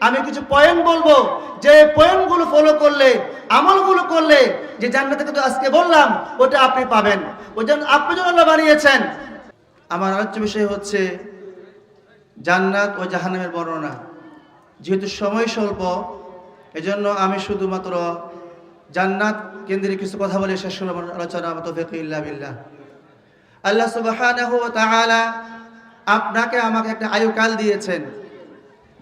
আমি কিছু পয়েন্ট বলব, যে পয়েন্টগুলো ফলো করলে আমলগুলো করলে, যে জান্নাতে কিন্তু আজকে বললাম, ওটা আপনি পাবেন। ওই জন্য আপনি জন্য আল্লাহ বানিয়েছেন। আমার আলোচ্য বিষয় হচ্ছে, জান্নাত ও জাহান্নামের বর্ণনা। যেহেতু সময় স্বল্প, এজন্য আমি শুধুমাত্র জান্নাত কেন্দ্রে কিছু কথা বলে শেষ করলাম। আলোচনা তৌফিক ইল্লা বিল্লাহ। আল্লাহ তাআলা আপনাকে আমাকে একটা আয়ুকাল দিয়েছেন।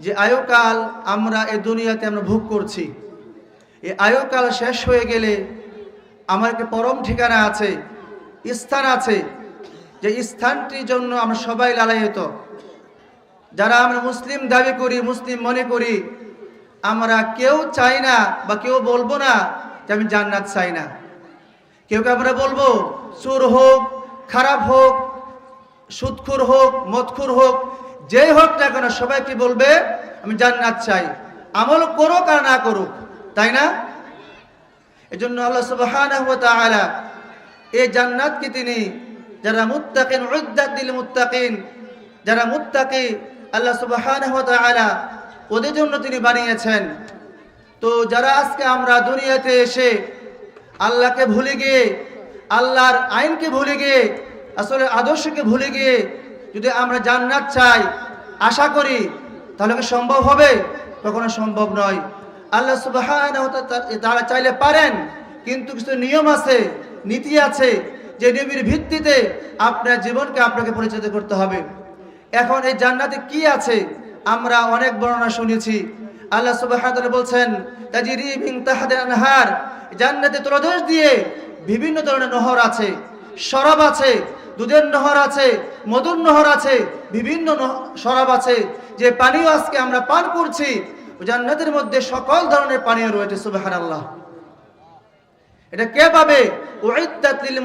যে আয়ুকাল আমরা এ দুনিয়াতে আমরা ভোগ করছি। এই আয়ুকাল শেষ হয়ে গেলে আমার একটা পরম ঠিকানা আছে, স্থান আছে। যে স্থানটির জন্য আমরা সবাই লালায়িত। যারা আমরা মুসলিম দাবি করি, মুসলিম মনে করি, আমরা কেউ চাই না বা কেউ বলব না যে আমি জান্নাত চাই না। কেউ আমরা বলব, চোর হোক, খারাপ হোক সুদখুর হোক, মদখুর হোক যেই হোক না কেন সবাই কি বলবে, আমি জান্নাত চাই। আমল করুক আর না করুক, তাই না? এজন্য আল্লাহ সুবহানাহু ওয়া তাআলা এই জান্নাতকে তিনি, যারা মুত্তাকিন, উদ্দাত দিল মুত্তাকিন, যারা মুত্তাকি, আল্লাহ সুবহানাহু ওয়া তাআলা ওদের জন্য তিনি বানিয়েছেন। তো যারা আজকে আমরা দুনিয়াতে এসে আল্লাহকে ভুলে গিয়ে, আল্লাহর আইনকে ভুলে গিয়ে, আসলে আদর্শকে ভুলে গিয়ে যদি আমরা জান্নাত চাই, আশা করি তাহলে কি সম্ভব হবে? কখনো সম্ভব নয়। আল্লাহ তাআলা তারা চাইলে পারেন, কিন্তু কিছু নিয়ম আছে, নীতি আছে, যে নিয়মের ভিত্তিতে আপনার জীবনকে আপনাকে পরিচালিত করতে হবে। এখন এই জান্নাতে কি আছে? আমরা অনেক বর্ণনা শুনেছি। আল্লাহ তাআলা বলছেন, তাজরি জান্নাতে তলদেশ দিয়ে বিভিন্ন ধরনের নহর আছে। শরাব আছে, দুধের নহর আছে, মধুর নহর আছে, বিভিন্ন শরাব আছে, যে পানীয় আজকে আমরা পান করছি জান্নাতের মধ্যে সকল ধরনের পানীয় রয়েছে সুবাহান আল্লাহ এটা কে পাবে?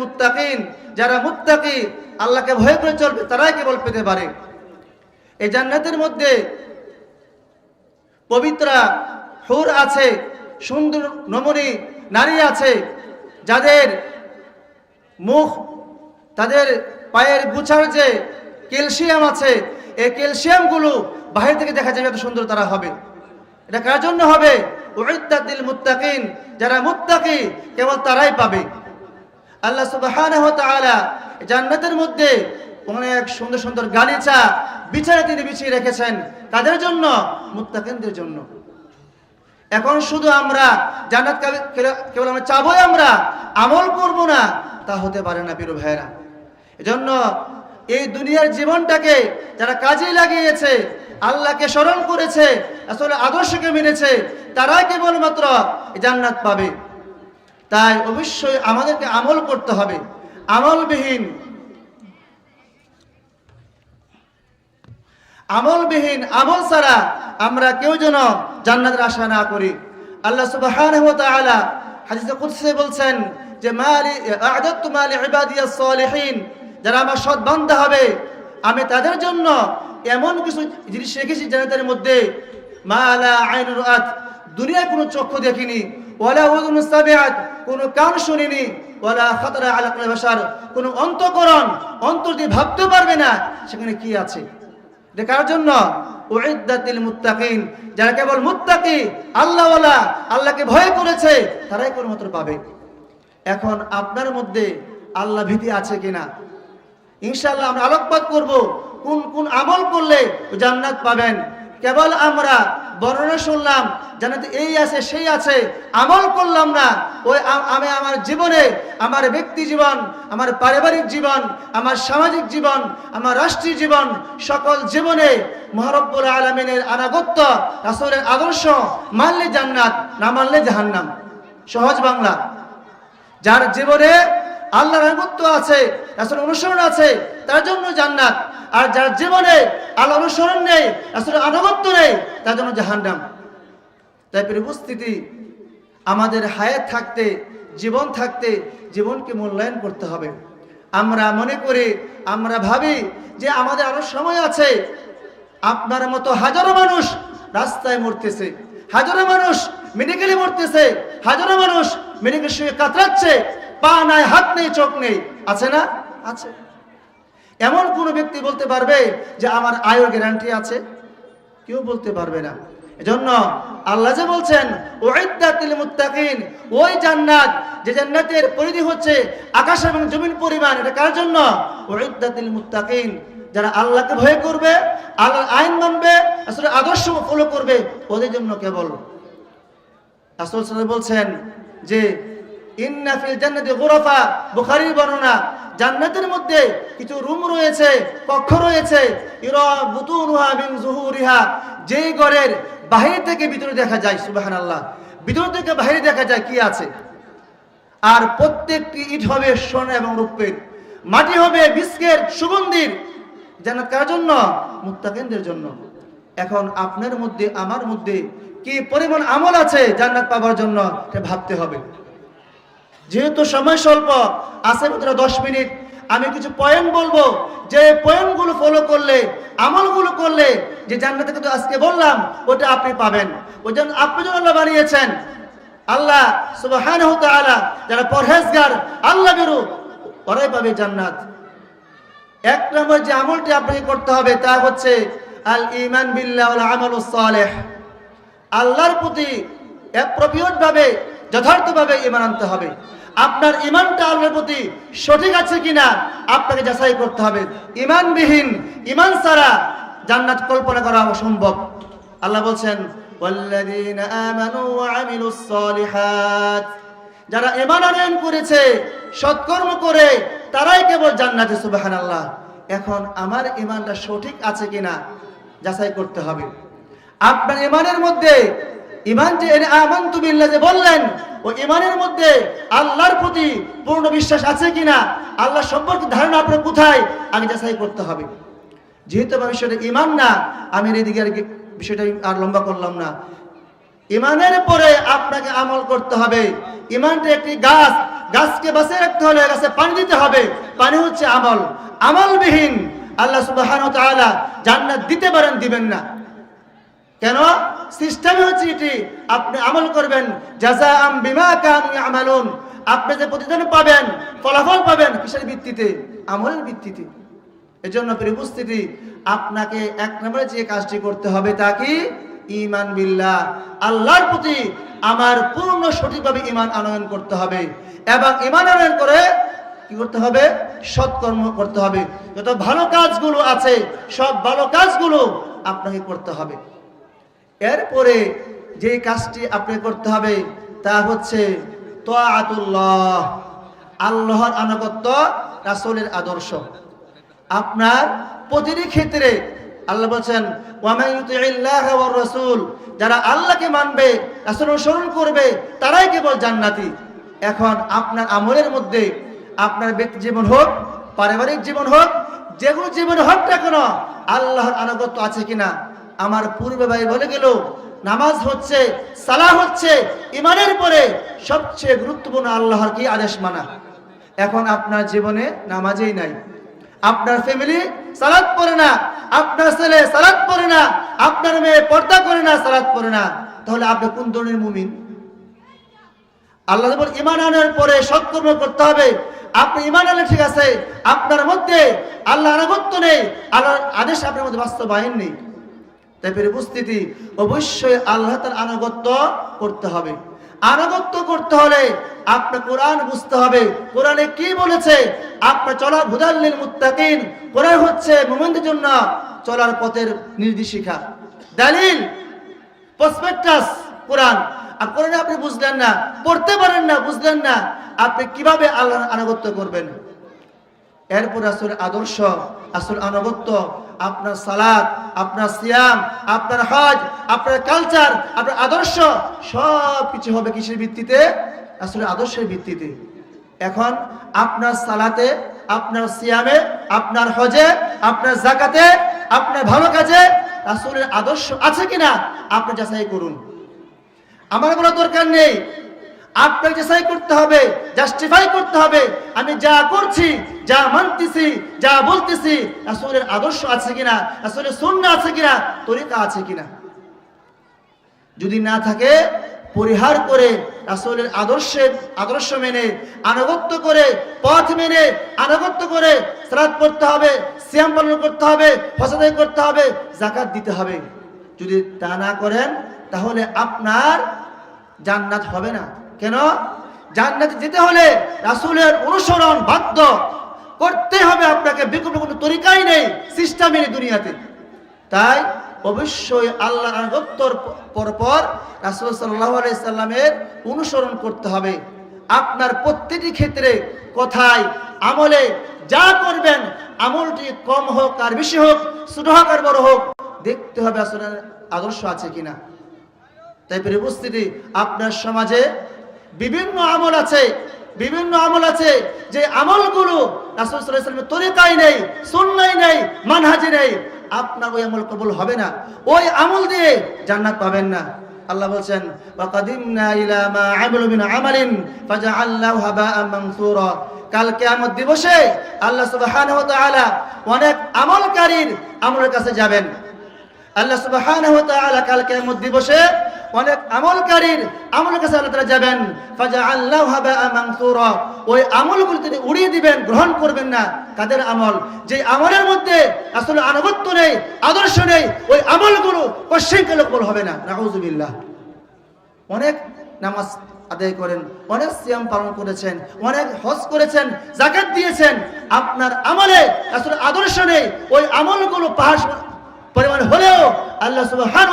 মুত্তাকিন, যারা মুত্তাকি, আল্লাহকে ভয় করে চলবে, তারাই কেবল পেতে পারে। এই জান্নাতের মধ্যে পবিত্রা হুর আছে, সুন্দর নমনী, নারী আছে, যাদের মুখ, তাদের পায়ের গুছার যে ক্যালসিয়াম আছে, এই ক্যালসিয়ামগুলো বাহির থেকে দেখা যাবে এত সুন্দর তারা হবে। এটা কার জন্য হবে? উইদ্দাতিল মুত্তাকিন, যারা মুত্তাকি, কেবল তারাই পাবে। আল্লাহ তাআলা জান্নাতের মধ্যে অনেক সুন্দর সুন্দর গালিচা বিছানা তিনি বিছিয়ে রেখেছেন। কাদের জন্য? মুত্তাকিনদের জন্য। এখন শুধু আমরা জান্নাত কেবল আমরা চাবই আমরা, আমল করব না। তা হতে পারে না, প্রিয় ভাইরা এজন্য এই দুনিয়ার জীবনটাকে যারা কাজে লাগিয়েছে, আল্লাহকে স্মরণ করেছে আসলে আদর্শকে মেনেছে, তারাই কেবলমাত্র জান্নাত পাবে। তাই অবশ্যই আমাদেরকে আমল করতে হবে। আমলবিহীন। আমলবিহীন আমল ছাড়া আমরা কেউ যেন জান্নাতের আশা না করি। আল্লাহ তাআলা হাদিসে কুদসি বলছেন যে মালি, আ'দাতু মালি ইবাদিয়াস সালিহিন, যারা আমার সৎ বান্দা হবে, আমি তাদের জন্য এমন কিছু জিনিস রেখেছি জান্নাতের মধ্যে। মা লা আইনুর রাত দুনিয়ায় কোনো চক্ষু দেখিনি, ওয়ালা উযুন সামিআত কোনো কান শুনিনি, ওয়ালা খাতারা আলা কলবি বাশার কোনো অন্তকরণ, অন্তর দিয়ে ভাবতে পারবে না, সেখানে কি আছে? এটা কার জন্য? উইদ্দাতিল মুত্তাকিন, যারা কেবল মুত্তাকি, আল্লাহওয়ালা, আল্লাহকে ভয় করেছে, তারাই কেবলমাত্র পাবে। এখন আপনার মধ্যে আল্লাহ ভীতি আছে কিনা? ইনশাআল্লাহ আমরা আলোকপাত করব। কোন কোন আমল করলে জান্নাত পাবেন? কেবল আমরা বর্ণনা শুনলাম জান্নাতে এই আছে, সেই আছে। আমল করলাম না। ওই আমি আমার জীবনে, আমার ব্যক্তি জীবন, আমার পারিবারিক জীবন, আমার সামাজিক জীবন, আমার রাষ্ট্রীয় জীবন, সকল জীবনে মহারব্বুল আলমিনের আনাগত্য, রাসূলের আদর্শ মানলে জান্নাত, না মানলে জাহান্নাম। সহজ বাংলা। যার জীবনে আল্লাহর আনুগত্য আছে রাসূল অনুসরণ আছে, তার জন্য জান্নাত। আর যার জীবনে আল্লাহ অনুসরণ নেই, রাসূলের আনুগত্য নেই, তার জন্য জাহান্নাম। তাই প্রিয় উপস্থিতি, আমাদের হায়াত থাকতে, জীবন থাকতে, জীবনকে মূল্যায়ন করতে হবে। আমরা মনে করি, আমরা ভাবি যে আমাদের আরও সময় আছে। আপনার মতো হাজারো মানুষ রাস্তায় মরতেছে। হাজারো মানুষ মেডিকেলে মরতেছে, হাজারো মানুষ মেডিকেল শুয়ে কাতরাচ্ছে, পা নাই, হাত নেই, চোখ নেই, আছে না? আছে। এমন কোন ব্যক্তি বলতে পারবে যে আমার আয়ুর গ্যারান্টি আছে? কেউ বলতে পারবে না। এজন্য আল্লাহ যে বলছেন ওয়াইদাতিল মুত্তাকিন ওই জান্নাত, যে জান্নাতের পরিধি হচ্ছে আকাশ এবং জমিন পরিমাণ, এটা কার জন্য? ওয়াইদাতিল মুত্তাকিন যারা আল্লাহকে ভয় করবে, আল্লাহর আইন মানবে আসলে আদর্শ ফলো করবে, ওদের জন্য কেবল রাসূল সাল্লাল্লাহু বলছেন যে, ইন্না ফিল জান্নাতি গুরাফা বুখারীর বর্ণনা, জান্নাতের মধ্যে কিছু রুম রয়েছে, কক্ষ রয়েছে যেই ঘরের বাহির থেকে ভিতরে দেখা যায়, সুবহানাল্লাহ। ভিতর থেকে বাহিরে দেখা যায় কি আছে? আর প্রত্যেকটি ইট হবে সোনা এবং রূপের মাটি হবে বিস্কের সুগন্ধির। জান্নাত কার জন্য? মুত্তাকিনদের জন্য। এখন আপনার মধ্যে, আমার মধ্যে কি পরিমাণ আমল আছে জান্নাত পাওয়ার জন্য ভাবতে হবে। যেহেতু সময় স্বল্প, আছে মাত্র দশ মিনিট, আমি কিছু পয়েন্ট বলব। যে পয়েন্টগুলো ফলো করলে, আমলগুলো করলে, যে জান্নাতে কিন্তু আজকে বললাম, ওটা আপনি পাবেন। ওই জন্য আপনি জন্য আল্লাহ বানিয়েছেন, আল্লাহ তাআলা যারা পরহেজগার, আল্লাহ বেরু ওরাই পাবে জান্নাত। এক নম্বর যে আমলটি আপনাকে করতে হবে, তা হচ্ছে আল ইমান বিল্লাহ আমল সালেহ। আল্লাহর প্রতি অ্যাপ্রোপ্রিয়েটভাবে যথার্থভাবে ইমান আনতে হবে। আপনার ইমানটা আল্লাহর প্রতি সঠিক আছে কিনা, আপনাকে যাচাই করতে হবে। ইমানবিহীন ইমান ছাড়া জান্নাত কল্পনা করা অসম্ভব। আল্লাহ বলছেন যারা এমান আনয়ন করেছে, সৎকর্ম করে, তারাই কেবল জান্নাতে সুবাহান আল্লাহ এখন আমার ইমানটা সঠিক আছে কিনা, যাচাই করতে হবে। আপনার ইমানের মধ্যে, ইমান যে আমান্তু বিল্লাহ যে বললেন, ও ইমানের মধ্যে আল্লাহর প্রতি পূর্ণ বিশ্বাস আছে কিনা, আল্লাহ সম্পর্কে ধারণা আপনার কোথায়, আগে যাচাই করতে হবে। যেহেতু আমার বিষয়টা ইমান না, আমি এদিকে আর বিষয়টা আর লম্বা করলাম না। ইমানের পরে আপনাকে আমল করতে হবে। ইমানটা একটি গাছ, গাছকে বাঁচিয়ে রাখতে হলে গাছে পানি দিতে হবে। পানি হচ্ছে আমল। আমলবিহীন আল্লাহ তাআলা জান্নাত দিতে পারেন, দিবেন না। কেন? সিস্টেম হচ্ছে এটি। আপনি আমল করবেন। জাযাআম বিমা কানু ইয়ামালুন। আপনি যে প্রতিদান পাবেন, ফলাফল পাবেন কিসের ভিত্তিতে? আমলের ভিত্তিতে। এজন্য প্রিয় উপস্থিতি, আপনাকে এক নম্বরে যে কাজটি করতে হবে তা কি? ইমান বিল্লাহ। আল্লাহর প্রতি আমার পূর্ণ সঠিকভাবে ইমান আনয়ন করতে হবে। এবং ইমান আনয়ন করে কি করতে হবে? সৎকর্ম করতে হবে। যত ভালো কাজগুলো আছে, সব ভালো কাজগুলো আপনাকে করতে হবে। এরপরে যে কাজটি আপনি করতে হবে তা হচ্ছে তোয়াতুল্লাহ, আল্লাহর আনুগত্য, রাসূলের আদর্শ। আপনার প্রতিটি ক্ষেত্রে আল্লাহ বলছেন রাসূল যারা আল্লাহকে মানবে রাসূল অনুসরণ করবে, তারাই কেবল জান্নাতি। এখন আপনার আমলের মধ্যে আপনার ব্যক্তি জীবন হোক, পারিবারিক জীবন হোক যে কোনো জীবন হোক না কেন, আল্লাহর আনুগত্য আছে কিনা? আমার পূর্বে ভাই বলে গেল, নামাজ হচ্ছে, সালাহ হচ্ছে ইমানের পরে সবচেয়ে গুরুত্বপূর্ণ আল্লাহর কি আদেশ মানা? এখন আপনার জীবনে নামাজেই নাই। আপনার ফ্যামিলি সালাদ পড়ে না, আপনার ছেলে সালাদ পড়ে না, আপনার মেয়ে পর্দা করে না সালাদ পড়ে না। তাহলে আপনি কোন ধরনের মুমিন? আল্লাহ ইমান আনার পরে সৎকর্ম করতে হবে। আপনি ইমান আনলে ঠিক আছে, আপনার মধ্যে আল্লাহ আনুগত্য নেই, আল্লাহর আদেশ আপনার মধ্যে বাস্তবায়ন নেই। তাই ফের উপস্থিতি অবশ্যই আল্লাহ তার আনুগত্য করতে হবে। আনুগত্য করতে হলে আপনার কোরআন বুঝতে হবে। কোরআনে কি বলেছে? আপনার চলা ভুদাল্লিল মুত্তাকিন। কোরআন হচ্ছে মুমিনদের জন্য চলার পথের নির্দেশিকা। দালিল প্রসপেক্টাস কোরআন। আর কোরআনে আপনি বুঝলেন না, পড়তে পারেন না, বুঝলেন না, আপনি কীভাবে আল্লাহর আনুগত্য করবেন? এরপর আসল আদর্শ আসল আনুগত্য, আপনার সালাদ আপনার সিয়াম, আপনার হজ, আপনার কালচার আপনার আদর্শ, সব কিছু হবে কিসের ভিত্তিতে? আসলে আদর্শের ভিত্তিতে। এখন আপনার সালাতে, আপনার সিয়ামে, আপনার হজে, আপনার জাকাতে, আপনার ভালো কাজে আসলের আদর্শ আছে কিনা? আপনি যাচাই করুন। আমার কোনো দরকার নেই। যাচাই করতে হবে জাস্টিফাই করতে হবে। আমি যা করছি, যা মানতেছি, যা বলতেছি আসলের আদর্শ আছে কিনা আসলে শূন্য আছে কিনা, তরিকা আছে কিনা। যদি না থাকে, পরিহার করে রাসূলের আদর্শের আদর্শ মেনে, আনুগত্য করে, পথ মেনে, আনুগত্য করে সালাত পড়তে হবে, সিয়াম পালন করতে হবে ফসাদাই করতে হবে জাকাত দিতে হবে। যদি তা না করেন, তাহলে আপনার জান্নাত হবে না। কেন? জান্নাতে যেতে হলে রাসূলের অনুসরণ বাধ্য করতে হবে আপনাকে, বিকল্প কোনো তরিকাই নেই, সিস্টেমই নেই দুনিয়াতে। তাই অবশ্যই আল্লাহ আনুগত্যর পর পর রাসূল সাল্লাল্লাহু সাল্লামের অনুসরণ করতে হবে। আপনার প্রত্যেকটি ক্ষেত্রে, কথায়, আমলে যা করবেন, আমলটি কম হোক আর বেশি হোক, ছোট হোক আর বড় হোক, দেখতে হবে আসলে আদর্শ আছে কিনা। তাই উপস্থিতি, আপনার সমাজে বিভিন্ন আমল আছে, বিভিন্ন আমল আছে যে আমলগুলো রাসূল সাল্লাল্লাহু আলাইহি ওয়াসাল্লামের তরিকায় নেই, সুন্নায় নেই, মানহাজি নেই। আপনার ওই আমল কবুল হবে না। ওই আমল দিয়ে জান্নাত পাবেন না। আল্লাহ বলছেন, ওয়াকাদিমনা ইলা মা আমিলু মিন দিবসে আল্লাহ সুবহানাহু ওয়া তাআলা অনেক আমলকারীর আমলের কাছে যাবেন। আল্লাহ তাআলা কাল কিয়ামত দিবসে অনেক আমলকারীর আমলের কাছে আল্লাহ তাআলা যাবেন। ফাজআল্লাহু হাবাআ মানসুরা। ওই আমলগুলো তিনি উড়িয়ে দিবেন, গ্রহণ করবেন না। কাদের আমল? যে আমলের মধ্যে আসলে আনুগত্য নেই, আদর্শ নেই, ওই আমলগুলো কোশ্চেন কবুল হবে না। নাউজুবিল্লাহ অনেক নামাজ আদায় করেন, অনেক সিয়াম পালন করেছেন, অনেক হজ করেছেন জাকাত দিয়েছেন। আপনার আমলে আসলে আদর্শ নেই, ওই আমলগুলো পাহাড় পরিমাণ হলেও আল্লাহ সুবহান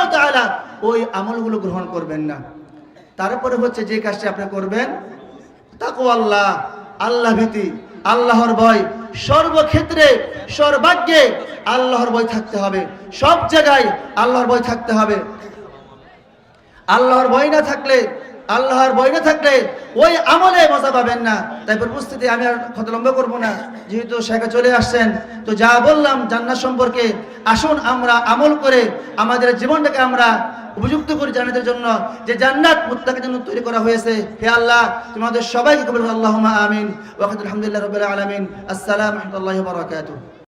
ওই আমলগুলো গ্রহণ করবেন না। তারপরে হচ্ছে যে কাজটি আপনি করবেন তাকু আল্লাহ আল্লাহ ভীতি, আল্লাহর ভয়। সর্বক্ষেত্রে, সর্বাগ্যে আল্লাহর ভয় থাকতে হবে। সব জায়গায় আল্লাহর ভয় থাকতে হবে। আল্লাহর ভয় না থাকলে আল্লাহর ভয় না থাকলে ওই আমলে মজা পাবেন না। তাই উপস্থিতি আমি আর কথা লম্বা করব না। যেহেতু শেখা চলে আসছেন, তো যা বললাম জান্নাত সম্পর্কে আসুন আমরা আমল করে আমাদের জীবনটাকে আমরা উপযুক্ত করি জান্নাতের জন্য যে জান্নাত মুত্তাকের জন্য তৈরি করা হয়েছে, হে আল্লাহ, তোমাদের সবাইকে কবুল আল্লাহুম্মা আমিন। ওয়া আলহামদুলিল্লাহ রাব্বিল আলামিন। আসসালামু রাহমাতুল্লাহি বারাকাতুহু।